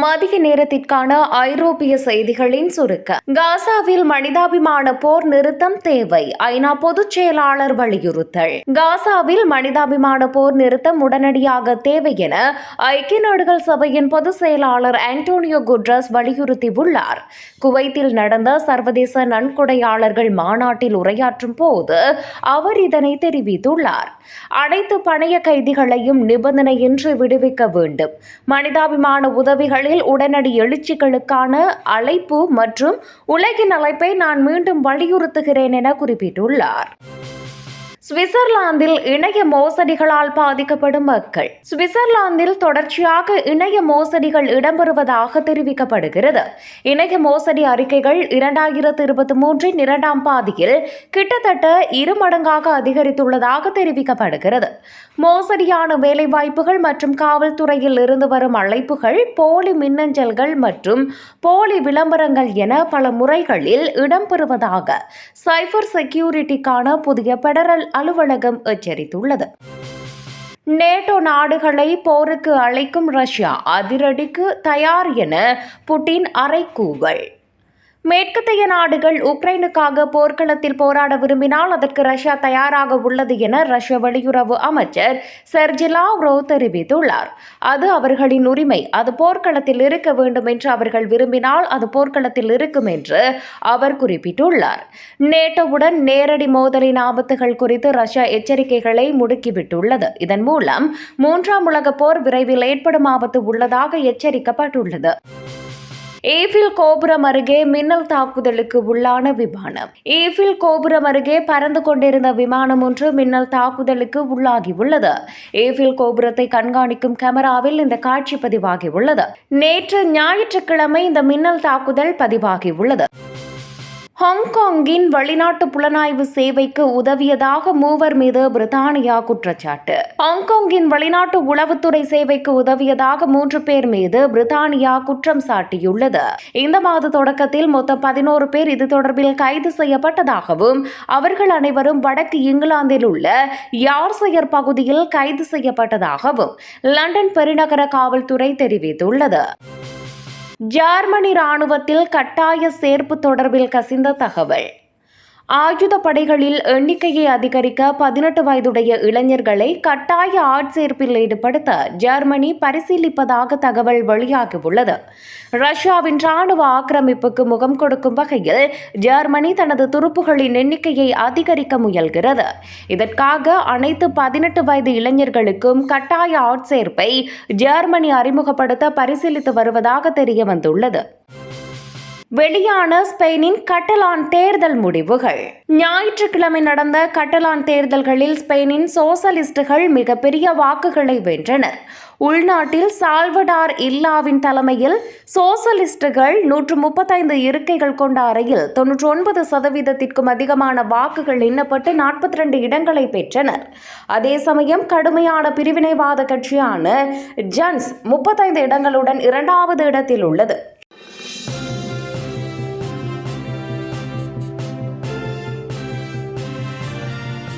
மதிய நேரத்திற்கான ஐரோப்பிய செய்திகளின் சுருக்க காசாவில் மனிதாபிமான போர் நிறுத்தம் தேவை ஐநா பொதுச் செயலாளர் வலியுறுத்தல். காசாவில் மனிதாபிமான போர் நிறுத்தம் உடனடியாக தேவை என ஐக்கிய நாடுகள் சபையின் பொதுச் செயலாளர் ஆண்டோனியோ குட்ரஸ் வலியுறுத்தியுள்ளார். குவைத்தில் நடந்த சர்வதேச நன்கொடையாளர்கள் மாநாட்டில் உரையாற்றும் போது அவர் இதனை தெரிவித்துள்ளார். அனைத்து பணைய கைதிகளையும் நிபந்தனையின்றி விடுவிக்க வேண்டும். மனிதாபிமான உதவிகளில் உடனடி எழுச்சிகளுக்கான அழைப்பு மற்றும் உலகின் அழைப்பை நான் மீண்டும் வலியுறுத்துகிறேன் என குறிப்பிட்டுள்ளார். சுவிட்சர்லாந்தில் இணைய மோசடிகளால் பாதிக்கப்படும் மக்கள். சுவிட்சர்லாந்தில் தொடர்ச்சியாக இணைய மோசடிகள் இடம்பெறுவதாக தெரிவிக்கப்படுகிறது. இணைய மோசடி அறிக்கைகள் இரண்டாயிரத்து இருபத்தி மூன்றின் இரண்டாம் பாதியில் கிட்டத்தட்ட இரு மடங்காக அதிகரித்துள்ளதாக தெரிவிக்கப்படுகிறது. மோசடியான வேலைவாய்ப்புகள் மற்றும் காவல்துறையில் இருந்து வரும் அழைப்புகள் போலி மின்னஞ்சல்கள் மற்றும் போலி விளம்பரங்கள் என பல முறைகளில் இடம்பெறுவதாக சைபர் செக்யூரிட்டிக்கான புதிய பெடரல் அலுவலகம் எச்சரித்துள்ளது. நேட்டோ நாடுகளை போருக்கு அழைக்கும் ரஷ்யா அதிரடிக்கு தயார் என புட்டின் அறைக்கூவல் மேற்கத்தைய நாடுகள் உக்ரைனுக்காக போர்க்களத்தில் போராட விரும்பினால் அதற்கு ரஷ்யா தயாராக உள்ளது என ரஷ்ய வெளியுறவு அமைச்சர் செர்ஜி லாவ்ரோவ் தெரிவித்துள்ளார். அது அவர்களின் உரிமை. அது போர்க்களத்தில் இருக்க வேண்டும் என்று அவர்கள் விரும்பினால் அது போர்க்களத்தில் இருக்கும் என்று அவர் குறிப்பிட்டுள்ளார். நேட்டோவுடன் நேரடி மோதலின் ஆபத்துகள் குறித்து ரஷ்யா எச்சரிக்கைகளை முடுக்கிவிட்டுள்ளது. இதன் மூலம் மூன்றாம் உலக போர் விரைவில் ஏற்படும் ஆபத்து உள்ளதாக எச்சரிக்கப்பட்டுள்ளது. ஏஃபில் கோபுரம் அருகே மின்னல் தாக்குதலுக்கு உள்ளான விமானம். ஏஃபில் கோபுரம் அருகே பறந்து கொண்டிருந்த விமானம் ஒன்று மின்னல் தாக்குதலுக்கு உள்ளாகியுள்ளது ஏஃபில் கோபுரத்தை கண்காணிக்கும் கேமராவில் இந்த காட்சி பதிவாகியுள்ளது நேற்று ஞாயிற்றுக்கிழமை இந்த மின்னல் தாக்குதல் பதிவாகியுள்ளது ஹாங்காங்கின் வெளிநாட்டு புலனாய்வு சேவைக்கு உதவியதாக மூவர் மீது பிரித்தானியா குற்றச்சாட்டு. ஹாங்காங்கின் வெளிநாட்டு உளவுத்துறை சேவைக்கு உதவியதாக மூன்று பேர் மீது பிரித்தானியா குற்றம் சாட்டியுள்ளது. இந்த மாத தொடக்கத்தில் மொத்தம் பதினோரு பேர் இது தொடர்பில் கைது செய்யப்பட்டதாகவும் அவர்கள் அனைவரும் வடக்கு இங்கிலாந்தில் உள்ள யார்சையர் பகுதியில் கைது செய்யப்பட்டதாகவும் லண்டன் பெருநகர காவல்துறை தெரிவித்துள்ளது. ஜெர்மனி ராணுவத்தில் கட்டாய சேர்ப்பு தொடர்பில் கசிந்த தகவல். ஆயுத படைகளில் எண்ணிக்கையை அதிகரிக்க பதினெட்டு வயதுடைய இளைஞர்களை கட்டாய ஆட்சேர்ப்பில் ஈடுபடுத்த ஜெர்மனி பரிசீலிப்பதாக தகவல் வெளியாகியுள்ளது. ரஷ்யாவின் ராணுவ ஆக்கிரமிப்புக்கு முகம் கொடுக்கும் வகையில் ஜெர்மனி தனது துருப்புகளின் எண்ணிக்கையை அதிகரிக்க முயல்கிறது. இதற்காக அனைத்து பதினெட்டு வயது இளைஞர்களுக்கும் கட்டாய ஆட்சேர்ப்பை ஜெர்மனி அறிமுகப்படுத்த பரிசீலித்து வருவதாக தெரிய வந்துள்ளது வெளியான ஸ்பெயினின் கட்டலான் தேர்தல் முடிவுகள். ஞாயிற்றுக்கிழமை நடந்த கட்டலான் தேர்தல்களில் ஸ்பெயினின் சோசலிஸ்டுகள் மிகப்பெரிய வாக்குகளை வென்றனர். உள்நாட்டில் சால்வடார் இல்லாவின் தலைமையில் சோசலிஸ்டுகள் நூற்று முப்பத்தைந்து இருக்கைகள் கொண்ட அறையில் தொன்னூற்றி ஒன்பது சதவீதத்திற்கும் அதிகமான வாக்குகள் எண்ணப்பட்டு நாற்பத்தி ரெண்டு இடங்களை பெற்றனர். அதே சமயம் கடுமையான பிரிவினைவாத கட்சியான ஜன்ஸ் முப்பத்தைந்து இடங்களுடன் இரண்டாவது இடத்தில் உள்ளது.